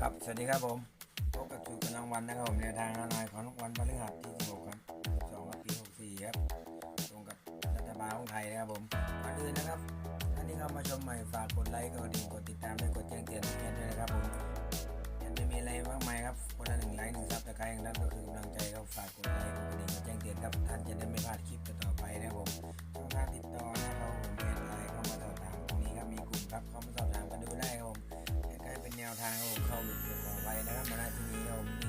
ครับ สวัสดีครับผมพบกับสูตรกำลังวันนะครับผมในวทางออนไลน์ของวันพฤหัสที่16ครับ2กับปี64ครับตรงกับรัฐบาลของไทยนะครับผมก่อนอื่นนะครับท่านที่เข้ามาชมใหม่ฝากกดไลค์กดดิ่งกดติดตามและกดแจ้งเตือนให้กันด้วยนะครับผมยังไม่มีอะไรมากมายครับคนละหนึ่งไลค์หนึ่งซับสไครต์อย่างนั้นก็คือกำลังใจครับฝากกด วทางครับผมเข้าหลุดขอไปนะครับมาณที่นี้ผม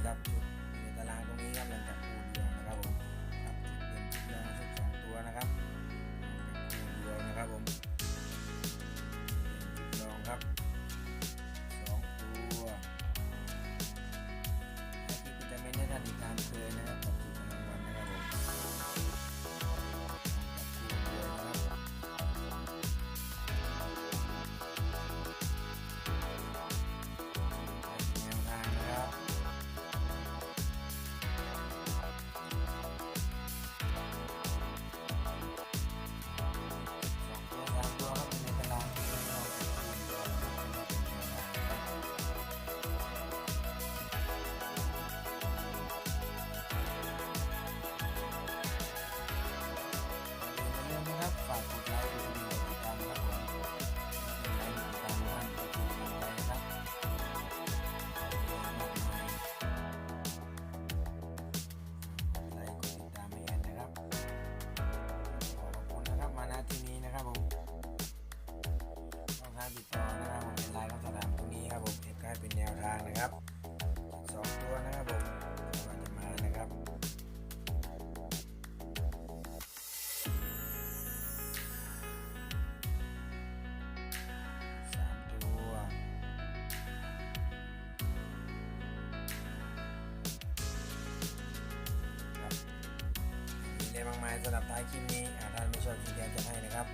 ติดต่อนะครับผมเป็นไลน์เข้าสอบถามตรงนี้ครับผมเก็บให้เป็นแนวทางนะครับสองตัวนะครับผมก่อนจะมานะครับสามตัวครับมีอะไรมากมายสำหรับท้ายคลิปนี้อ่าท่านไม่ชอบคลิปแดงจะให้นะครับ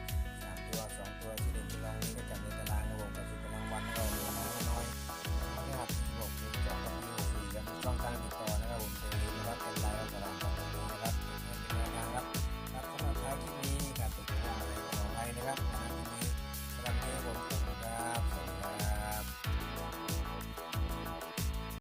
ตัวสองตัวที่เด่นที่รองนี้ก็จับในตารางรับผมกับสุดกำลังวันนะครับผม